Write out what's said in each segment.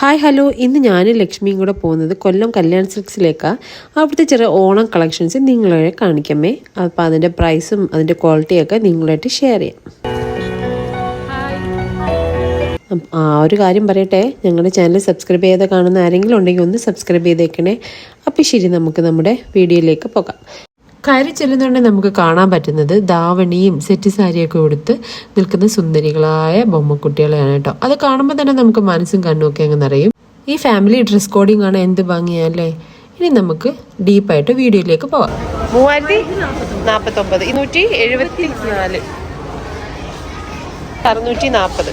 Hi hello ഇന്ന് ഞാൻ ലക്ഷ്മിയും കൂടെ പോകുന്നത് കൊല്ലം കല്യാൺ സിൽക്സിലേക്കാണ് അവിടുത്തെ ചെറിയ ഓണം കളക്ഷൻസ് നിങ്ങളെ കാണിക്കാമേ അപ്പോൾ അതിന്റെ പ്രൈസും അതിന്റെ ക്വാളിറ്റിയൊക്കെ നിങ്ങളായിട്ട് ഷെയർ ചെയ്യാം. ആ ഒരു കാര്യം പറയട്ടെ. ഞങ്ങളുടെ ചാനൽ സബ്സ്ക്രൈബ് ചെയ്ത് കാണുന്ന ആരെങ്കിലും ഉണ്ടെങ്കിൽ ഒന്ന് സബ്സ്ക്രൈബ് ചെയ്തേക്കണേ. അപ്പോൾ ശരി നമുക്ക് നമ്മുടെ വീഡിയോയിലേക്ക് പോകാം. കയറി ചെല്ലുന്നുണ്ടെങ്കിൽ നമുക്ക് കാണാൻ പറ്റുന്നത് ദാവണിയും സെറ്റ് സാരിയൊക്കെ ഉടുത്ത് നിൽക്കുന്ന സുന്ദരികളായ ബൊമ്മക്കുട്ടികളെയാണ് കേട്ടോ. അത് കാണുമ്പോൾ തന്നെ നമുക്ക് മനസ്സും കണ്ണും ഒക്കെ അങ്ങ് നിറയും. ഈ ഫാമിലി ഡ്രസ് കോഡിങ് ആണ് എന്ത് ഭംഗിയല്ലേ ഇനി നമുക്ക് ഡീപ്പായിട്ട് വീഡിയോയിലേക്ക് പോവാം. മൂവായിരത്തി നാൽപ്പത്തൊമ്പത് ഇരുന്നൂറ്റി എഴുപത്തി നാല് അറുന്നൂറ്റി നാൽപ്പത്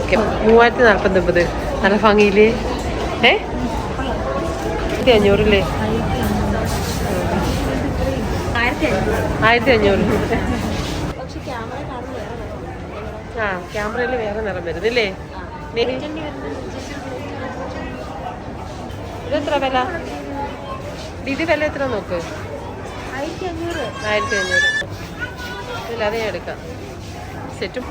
ഓക്കെ. മൂവായിരത്തി നാൽപ്പത്തൊമ്പത് നല്ല ഭംഗിയില്ലേ? ഏ? അഞ്ഞൂറില്ലേ ആയിരത്തി അഞ്ഞൂറ് ആ ക്യാമറയിൽ വേറെ നിറം വരുന്നില്ലേ നെലി- ഇതെത്ര വില ഇത് വില? എത്ര നോക്ക്? ആയിരത്തി അഞ്ഞൂറ് ഇല്ല അത് ഞാൻ എടുക്കാം. സെറ്റും.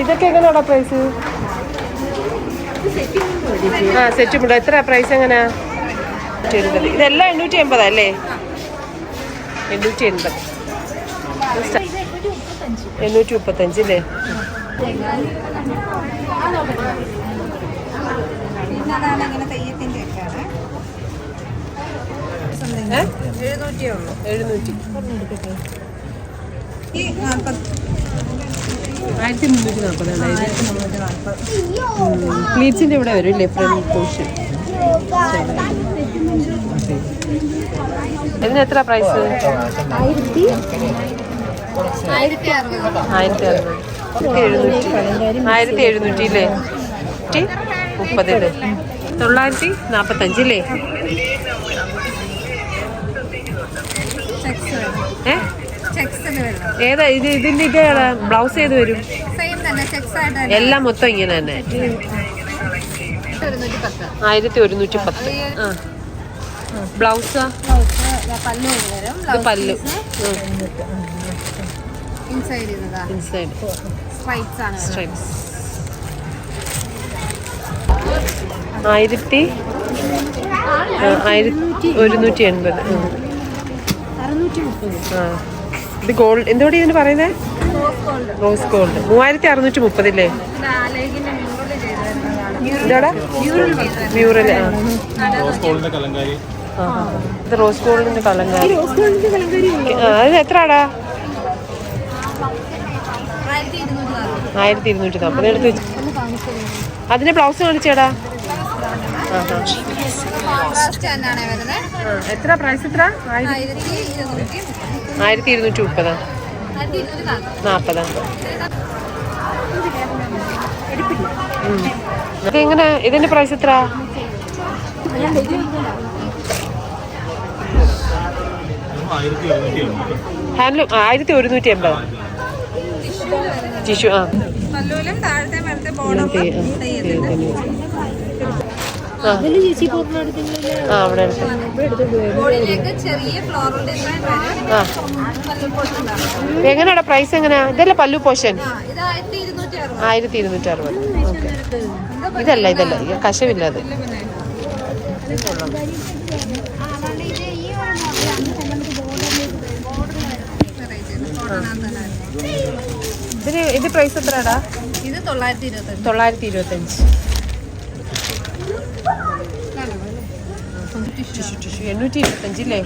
ഇതൊക്കെ എങ്ങനെയാടാ പ്രൈസ് ആ സെറ്റും ഉണ്ടോ. എത്ര പ്രൈസ് എങ്ങനെയാ? എഴുപത് ഇതെല്ലാം എണ്ണൂറ്റി എൺപത് അല്ലേ? എണ്ണൂറ്റി എൺപത് എണ്ണൂറ്റി മുപ്പത്തഞ്ച് അല്ലേ? ഏ? എഴുന്നൂറ്റി. ആയിരത്തി മുന്നൂറ്റി നാൽപ്പത് ഇവിടെ വരും ഇല്ലേ ഫ്രണ്ട് പോർഷൻ ഇതിന് എത്ര പ്രൈസ് ആയിരത്തി ആയിരത്തി ആയിരത്തി എഴുന്നൂറ്റി അല്ലേ? മുപ്പത് തൊള്ളായിരത്തി നാൽപ്പത്തഞ്ച് അല്ലേ ഏ? ഏതാ ഇത് ഇതിന്റെ ഇത് ബ്ലൗസ് ഏത് വരും? എല്ലാം മൊത്തം ഇങ്ങനെ തന്നെ. ആയിരത്തി ഒരുന്നൂറ്റി പത്ത്. ആ. ബ്ലൗസാ? പല്ല് ഇൻസൈഡ് സ്ട്രൈപ്സ് ആയിരത്തി ആയിരത്തി ഒരുന്നൂറ്റി എൺപത്. ആ. ഇത് ഗോൾഡ് എന്തോടെ ഇതിന് പറയുന്നത് റോസ് ഗോൾഡ് മൂവായിരത്തി അറുന്നൂറ്റി മുപ്പതില്ലേ. ഇതോടെ. മ്യൂറൽ ഇത് റോസ് ഗോൾഡിന്റെ കലങ്കാരി. ആ, അത് എത്ര ആടാ ആയിരത്തി ഇരുന്നൂറ്റി നാൽപ്പത്. എടുത്ത് അതിന് ബ്ലൗസ് കാണിച്ചേടാ? എത്ര? പ്രൈസ് എത്ര? ആയിരത്തി ആയിരത്തി ഇരുന്നൂറ്റി മുപ്പതാ നാൽപ്പത് എങ്ങനെ ഇതിന്റെ പ്രൈസ് എത്ര? ഹാൻഡ്ലൂം ആയിരത്തി ഒരുന്നൂറ്റി എൺപത് ടിഷ്യൂ ആ. ആ, അവിടെ എങ്ങനെയാടാ പ്രൈസ് എങ്ങനെയാ? ഇതല്ല പല്ലു പോഷൻ? ആയിരത്തി ഇരുന്നൂറ്റി അറുപത് ഓക്കെ. ഇതല്ല ഇതല്ല. ഇത് കശവില്ല അത്. ഇതിന് ഇത് പ്രൈസ് എത്രയാടാ? ഇത് തൊള്ളായിരത്തി ഇരുപത്തഞ്ച് തൊള്ളായിരത്തി ഇരുപത്തഞ്ച് ടിഷ്യൂ ടിഷ്യൂ. എണ്ണൂറ്റി ഇരുപത്തഞ്ച് ഇല്ലേ?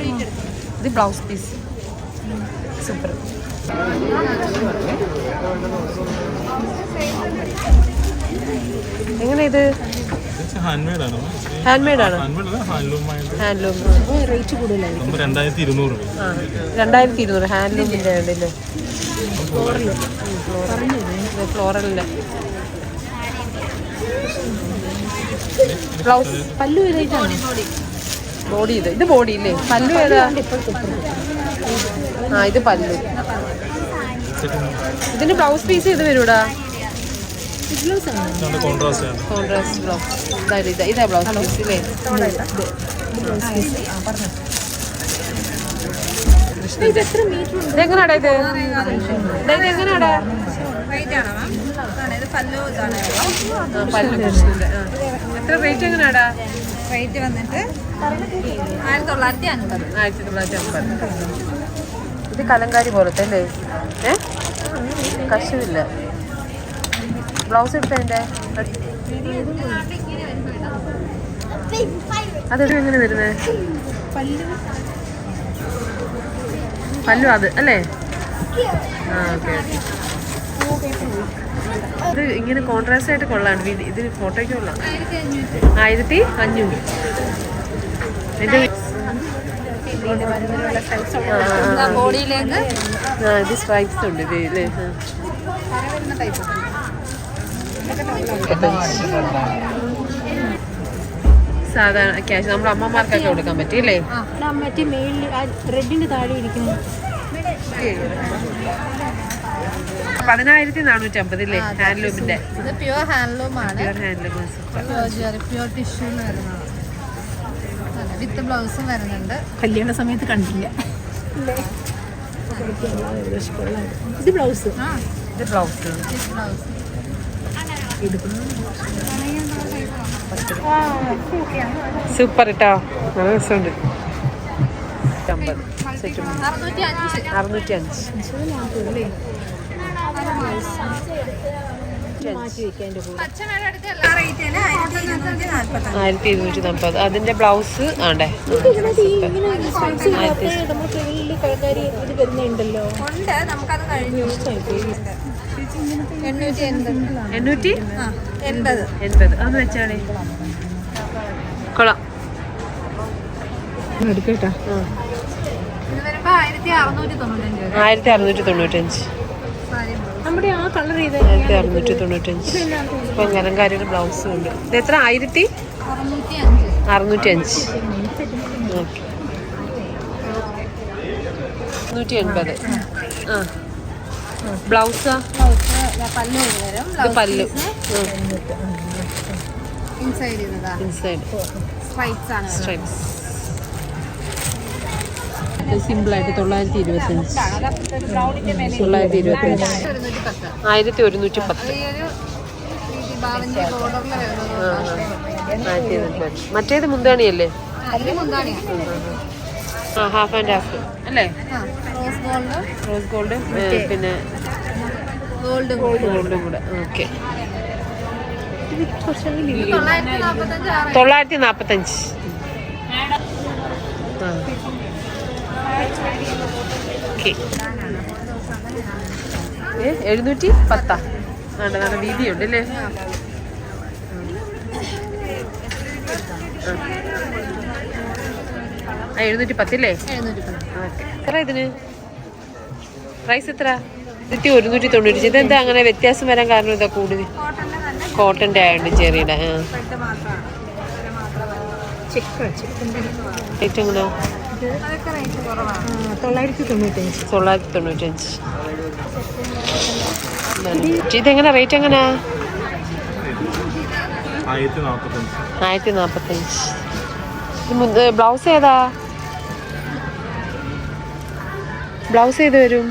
ഇത് ബ്ലൗസ് പീസ്. സൂപ്പർ. എങ്ങനെ ഇത്? ഹാൻഡ് മെയ്ഡ് ആണ്. ഹാൻഡ്ലൂം റേറ്റ് കൂടുതലായിരിക്കും രണ്ടായിരത്തി ഇരുന്നൂറ്. രണ്ടായിരത്തി ഇരുന്നൂറ്. ഹാൻഡ്ലൂമിന്റെ ഉണ്ടല്ലേ ഫ്ലോറലിന്റെ ബ്ലൗസ്. പല്ലു ഏതായിട്ടാണ്? ബോഡി ഇത്. ഇത് ബോഡി ഇല്ലേ? പല്ലു ഏതാ? ആ ഇത് പല്ലു. ഇതിന് ബ്ലൗസ് പീസ് ചെയ്ത് വരൂടാ? കോൺട്രാസ്റ്റ് ആണ്. കോൺട്രാസ്റ്റ് ബ്ലൗസ് ഇതാ ഇതാ ഇതാ ബ്ലൗസ് പീസ് ഇല്ലേ? ഇതെങ്ങനാടാ ഇത്. ഇതാ. ഇത് റേറ്റ് വെറൈറ്റി മാം ഇത് പല്ലു ഇതാണ്. പല്ല് എത്ര റേറ്റ് എങ്ങനെയാടാ? റേറ്റ് വന്നിട്ട് ആയിരത്തി തൊള്ളായിരത്തി അൻപത്. ആയിരത്തി തൊള്ളായിരത്തി അമ്പത് ഇത് കലങ്കാരി പോലത്തെ അല്ലേ? ഏ? കശുവില്ല. ബ്ലൗസ് എടുത്തതിന്റെ അതെവിടെ എങ്ങനെ വരുന്നത് പല്ലു. അത് അല്ലേ? ആ ഓക്കെ. ഇത് ഇങ്ങനെ കോൺട്രാസ്റ്റ് ആയിട്ട് കൊള്ളാണ് ഇതിന് ഫോട്ടോയ്ക്ക് കൊള്ളാം. ആയിരത്തി അഞ്ഞൂറ് എന്റെ ബോഡിയിലേക്ക് ആ ഇത് സ്ട്രൈപ്സ് ഉണ്ട് ഇത്. വരുന്ന സാധാരണ ക്യാഷ് നമ്മുടെ അമ്മമാർക്കൊക്കെ കൊടുക്കാൻ പറ്റില്ലേ മറ്റേ മേളിൽ റെഡിന്റെ താഴെ ഇരിക്കുന്നു. പതിനായിരത്തി നാനൂറ്റി അമ്പത് അല്ലേ ഹാൻഡ്ലൂമിന്റെ. ഇത് പ്യുവർ ഹാൻഡ്ലൂം ആണ്. Pure handloom pure pure tissue വരുന്നതാണ് വിത്ത് ബ്ലൗസും വരുന്നുണ്ട്. കല്യാണ സമയത്ത് കണ്ടില്ല. ഇത് ബ്ലൗസ്. ആ. ഇത് ബ്ലൗസ്. സൂപ്പർ കേട്ടോ നല്ല രസമുണ്ട്. അറുന്നൂറ്റി അഞ്ച്. ആയിരത്തി ഇരുന്നൂറ്റി നാൽപ്പത്. അതിന്റെ ബ്ലൗസ് ആണ്ടേ. എണ്ണൂറ്റി? എൺപത്. അത് എൺപത് വെച്ചാണേ. കൊള്ളാം. ആയിരത്തി അറുന്നൂറ്റി തൊണ്ണൂറ്റഞ്ച് വരും ആയിരത്തി അറുന്നൂറ്റി തൊണ്ണൂറ്റഞ്ച് സാരി നമ്മുടെ ആ കളർ ആയിരത്തി അറുന്നൂറ്റി തൊണ്ണൂറ്റഞ്ച് ഇപ്പം കലങ്കാരിയുടെ ബ്ലൗസും ഉണ്ട്. ഇത് എത്ര? ആയിരത്തി? അറുന്നൂറ്റി അഞ്ച് ഓക്കെ. നൂറ്റി എൺപത് ആ. ബ്ലൗസാ? Blouse pallu inside inside. Stripes ആണ്. സ്ട്രൈപ്സ് സിമ്പിളായിട്ട് തൊള്ളായിരത്തി ഇരുപത്തഞ്ച്. തൊള്ളായിരത്തി ഇരുപത്തഞ്ച്. ആയിരത്തി ഒരുന്നൂറ്റി പത്ത്. മറ്റേത് മുന്താണിയല്ലേ? ആ ഹാഫ് ആൻഡ് ഹാഫ്. അല്ലേ? റോസ് ഗോൾഡ് റോസ് ഗോൾഡ് പിന്നെ ഗോൾഡ് ഗോൾഡും കൂടെ. ഓക്കെ. തൊള്ളായിരത്തി നാൽപ്പത്തഞ്ച് ആ. ഓക്കെ ഏ എഴുന്നൂറ്റി പത്താ. വേണ്ട നല്ല വീതിയുണ്ട് അല്ലേ? ആ. എഴുന്നൂറ്റി പത്തില്ലേ? എത്ര ഇതിന്? പ്രൈസ് എത്ര? ഇരുന്നൂറ്റി ഒരുന്നൂറ്റി തൊണ്ണൂറ്റി ഇതെന്താ അങ്ങനെ വ്യത്യാസം വരാൻ കാരണം ഇതാ കൂടുതൽ കോട്ടന്റെ ആയതുകൊണ്ട് ചെറിയുടെ ആ. പെട്ട് റേറ്റ് തൊള്ളായിരത്തി തൊണ്ണൂറ്റഞ്ച്. തൊള്ളായിരത്തി തൊണ്ണൂറ്റഞ്ച് ഇതെങ്ങനെ റേറ്റ് എങ്ങനെയാ ആയിരത്തി നാൽപ്പത്തഞ്ച് ബ്ലൗസ് ഏതാ? ബ്ലൗസ് ഏത് വരും?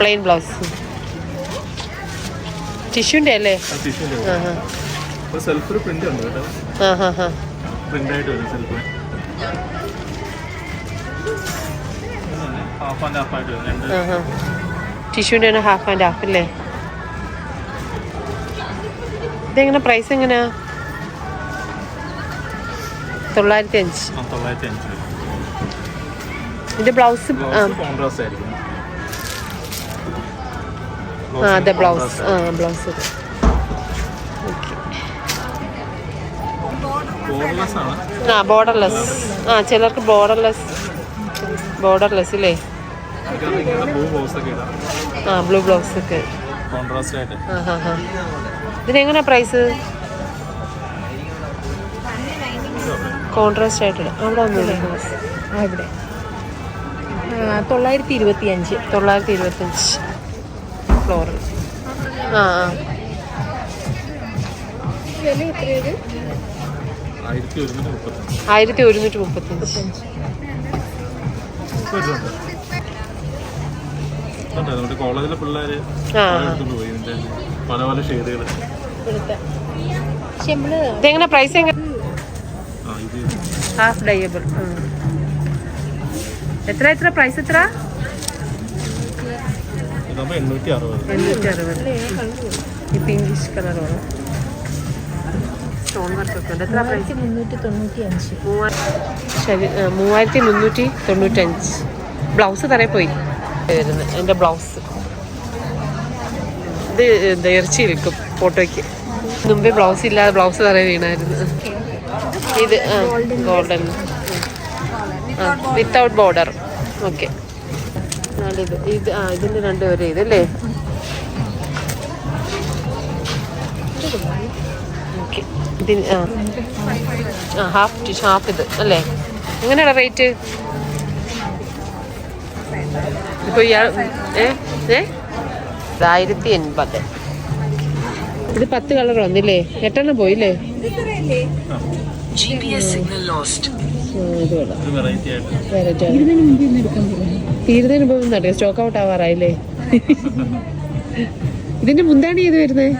പ്ലെയിൻ ബ്ലൗസ് ടിഷ്യൂന്റെ അല്ലേ? അപ്പോൾ പ്രിന്റ് ഉണ്ട് കേട്ടോ. ആ ഹാ ഹാ പ്രിന്റ് ആയിട്ട് വരും സെൽഫിൽ ഹാഫ് ആൻഡ് ഹാഫ് ആയിട്ട് വരും രണ്ട്. ടിഷ്യൂന്റെ ആണ് ഹാഫ് ആൻഡ് ഹാഫ് അല്ലേ ഇതെങ്ങനെ പ്രൈസ് എങ്ങനെയാ? തൊള്ളായിരത്തി അഞ്ച് തൊള്ളായിരത്തി അഞ്ച് വരും ബ്ലൗസ് ആ. അതെ ബ്ലൗസ്. ആ ബ്ലൗസ്. ആ ബോർഡർലെസ് ആ ചിലർക്ക് ബോർഡർലെസ് ബോർഡർലെസ് ഇല്ലേ? ആ ബ്ലൂ ബ്ലൗസ് ഒക്കെ. കോൺട്രാസ്റ്റ് ആയിട്ട്. ആ ഹാ ഹാ. ഇതിനെങ്ങനെ പ്രൈസ് കോൺട്രാസ്റ്റ് ആയിട്ട്. അവിടെ ഇവിടെ. തൊള്ളായിരത്തി ഇരുപത്തി അഞ്ച് തൊള്ളായിരത്തി ഇരുപത്തഞ്ച് ഫ്ലോറൽ ആ ആ. വില ആയിരത്തി ഒരുന്നൂറ്റി മുപ്പത്തഞ്ച് കോളേജിലെ പിള്ളേര് പല പല ഷെയ്ഡുകൾ ഇതെങ്ങനെ പ്രൈസ് എങ്ങനെ? ആ ഇത് ഹാഫ് ഡയബിൾ എത്ര എത്ര? പ്രൈസ് എത്ര? എണ്ണൂറ്റി അറുപത് എണ്ണൂറ്റി അറുപത് ഈ പിങ്കിഷ് കളറാണ് സ്റ്റോൺ വർക്ക് ഒക്കെ ഉണ്ട് എത്ര പ്രൈസ് മുന്നൂറ്റി തൊണ്ണൂറ്റി അഞ്ച് ശരി ആ, മൂവായിരത്തി മുന്നൂറ്റി തൊണ്ണൂറ്റഞ്ച് ബ്ലൗസ് തറയിൽ പോയി? വരുന്നത് എന്റെ ബ്ലൗസ്. ഇത് ഇറച്ചി വിൽക്കും ഫോട്ടോയ്ക്ക്. മുമ്പേ ബ്ലൗസ് ഇല്ലാതെ ബ്ലൗസ് തറയിൽ വീണായിരുന്നു. ഇത് ആ ഗോൾഡൻ. Without border. ഓക്കെ. ഇത് ഇത് ആ ഇതിന്റെ രണ്ട് പേര് ഇതല്ലേ ഓക്കെ ആ. ഹാഫ് ടി ഹാഫ് ഇത് അല്ലേ? എങ്ങനെയാണ് റേറ്റ് ഇപ്പോൾ ഇയാൾ ഏ? ഏ? ഇത് ആയിരത്തി എൺപത്. ഇത് പത്ത് കളർ വന്നില്ലേ? എട്ടെണ്ണം പോയില്ലേ. തീരുന്നതിന് മുമ്പ് നടക്കുക സ്റ്റോക്ക് ഔട്ട് ആവാറായില്ലേ? ഇതിന്റെ മുന്താണി ഏത് വരുന്നത്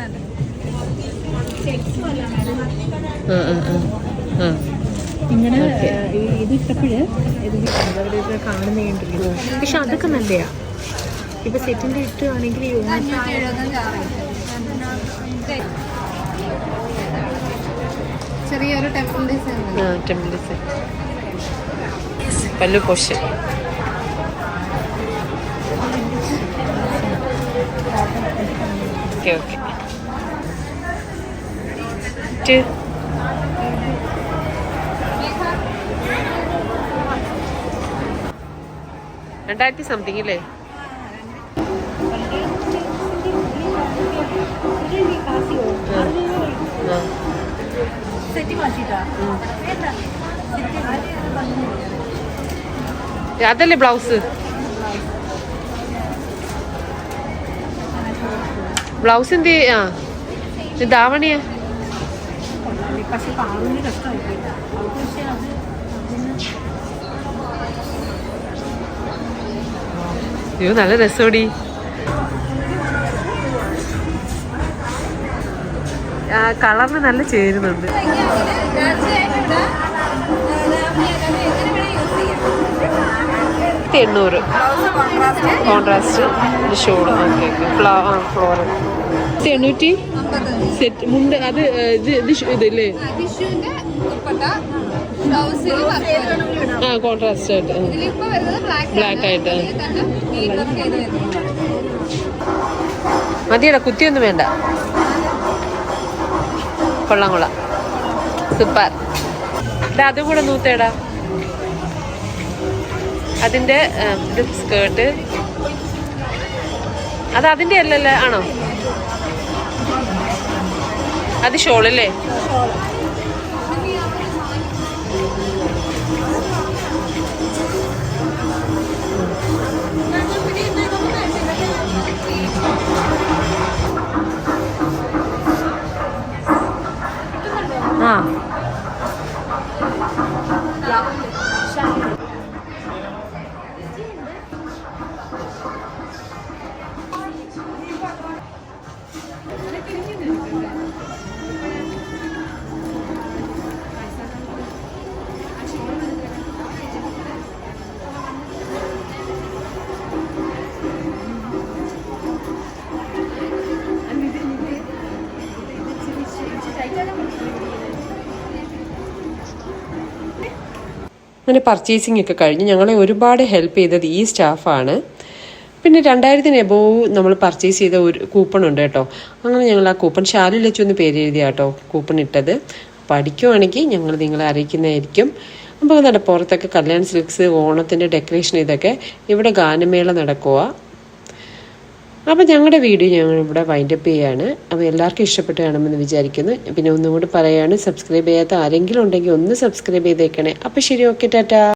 ഇത് പക്ഷെ അതൊക്കെ നല്ലയാ. ഇപ്പൊ സെറ്റിന്റെ ഇട്ടുവാണെങ്കിൽ ചെറിയൊരു ടെമ്പിൾ ഡിസൈൻ ആ temple design. Pallu portion. Okay okay. രണ്ടായിരത്തി സംതിങ് അല്ലേ അതല്ലേ ബ്ലൗസ്? ബ്ലൗസ് എന്ത് ആ. ധാവണിയാ? പക്ഷെ പാറുവിന് കഷ്ടമായി പക്ഷേ അത് അയ്യോ നല്ല രസമടി കളറിന് നല്ല ചേരുന്നുണ്ട്. എണ്ണൂറ്. Contrast. Shawl. Okay okay. Flow floral. എണ്ണൂറ്റി സെറ്റ് മുണ്ട് അത് ഇതില്ലേ? ആ കോൺട്രാസ്റ്റ് ആയിട്ട് ബ്ലാക്ക് ആയിട്ട്. മതിയടാ കുത്തിയൊന്നും വേണ്ട. കൊള്ളാം കൊള്ളാം. സൂപ്പർ. അതും കൂടെ നൂത്തേടാ. അതിന്റെ സ്കേർട്ട്. അത് അതിന്റെ അല്ലല്ലേ ആണോ? അത് ഷോളല്ലേ? അങ്ങനെ പർച്ചേസിംഗ് ഒക്കെ കഴിഞ്ഞ് ഞങ്ങളെ ഒരുപാട് ഹെൽപ്പ് ചെയ്തത് ഈ സ്റ്റാഫാണ് പിന്നെ രണ്ടായിരത്തിന് എബോവ് നമ്മൾ പർച്ചേസ് ചെയ്ത ഒരു കൂപ്പൺ ഉണ്ട് കേട്ടോ. അങ്ങനെ ഞങ്ങൾ ആ കൂപ്പൺ ഷാലിൽ വെച്ചൊന്ന് പേര് എഴുതിയ കേട്ടോ കൂപ്പൺ ഇട്ടത്. പഠിക്കുവാണെങ്കിൽ ഞങ്ങൾ നിങ്ങളെ അറിയിക്കുന്നതായിരിക്കും. അപ്പോൾ നട പുറത്തൊക്കെ കല്യാൺ സിൽക്സ് ഓണത്തിന്റെ ഡെക്കറേഷൻ ഇതൊക്കെ ഇവിടെ ഗാനമേള നടക്കുക അപ്പോൾ ഞങ്ങളുടെ വീഡിയോ ഞങ്ങൾ ഇവിടെ വൈൻഡപ്പ് ചെയ്യാണ്. അപ്പോൾ എല്ലാവർക്കും ഇഷ്ടപ്പെട്ട് കാണുമെന്ന് വിചാരിക്കുന്നു. പിന്നെ ഒന്നും കൂടി പറയാണ് സബ്സ്ക്രൈബ് ചെയ്യാത്ത ആരെങ്കിലും ഉണ്ടെങ്കിൽ ഒന്ന് സബ്സ്ക്രൈബ് ചെയ്തേക്കണേ. അപ്പോൾ ശരി ഓക്കെ ടാറ്റാ.